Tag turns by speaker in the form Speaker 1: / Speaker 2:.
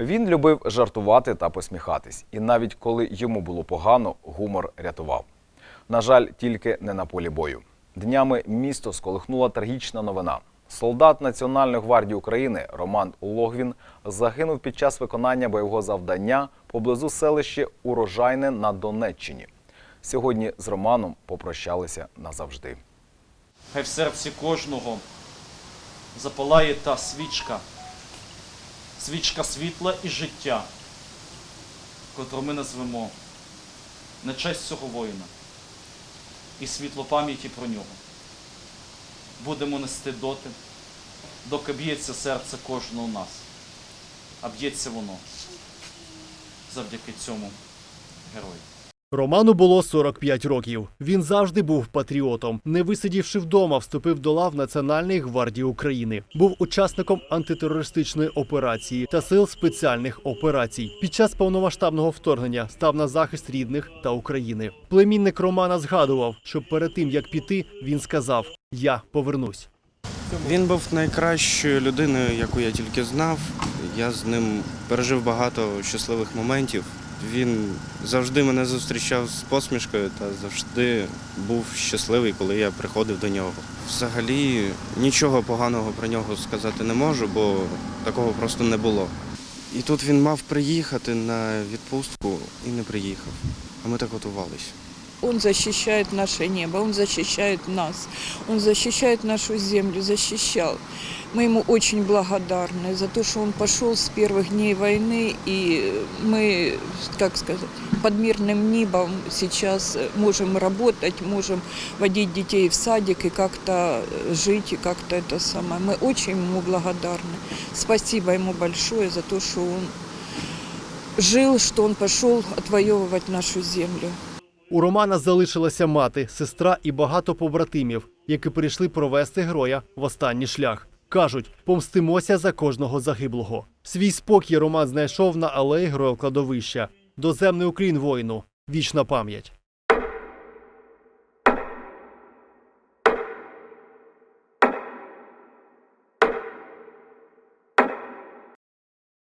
Speaker 1: Він любив жартувати та посміхатись, і навіть коли йому було погано, гумор рятував. На жаль, тільки не на полі бою. Днями місто сколихнула трагічна новина. Солдат Національної гвардії України Роман Логвін загинув під час виконання бойового завдання поблизу селища Урожайне на Донеччині. Сьогодні з Романом попрощалися назавжди.
Speaker 2: Хай в серці кожного запалає та свічка, свічка світла і життя, котру ми назвемо на честь цього воїна і світло пам'яті про нього. Будемо нести доти, доки б'ється серце кожного нас, а б'ється воно завдяки цьому герою.
Speaker 3: Роману було 45 років. Він завжди був патріотом. Не висидівши вдома, вступив до лав Національної гвардії України. Був учасником антитерористичної операції та сил спеціальних операцій. Під час повномасштабного вторгнення став на захист рідних та України. Племінник Романа згадував, що перед тим як піти, він сказав: Я повернусь.
Speaker 4: Він був найкращою людиною, яку я тільки знав. Я з ним пережив багато щасливих моментів. Він завжди мене зустрічав з посмішкою та завжди був щасливий, коли я приходив до нього. Взагалі нічого поганого про нього сказати не можу, бо такого просто не було. І тут він мав приїхати на відпустку і не приїхав. А ми так готувалися.
Speaker 5: Он защищает наше небо, он защищает нас, он защищает нашу землю, защищал. Мы ему очень благодарны за то, что он пошел с первых дней войны, и мы, как сказать, под мирным небом сейчас можем работать, можем водить детей в садик и как-то жить, и как-то это самое. Мы очень ему благодарны. Спасибо ему большое за то, что он жил, что он пошел отвоевывать нашу землю.
Speaker 3: У Романа залишилася мати, сестра і багато побратимів, які прийшли провести героя в останній шлях. Кажуть, помстимося за кожного загиблого. Свій спокій Роман знайшов на алеї героя кладовища. Доземний Україн воїну. Вічна пам'ять.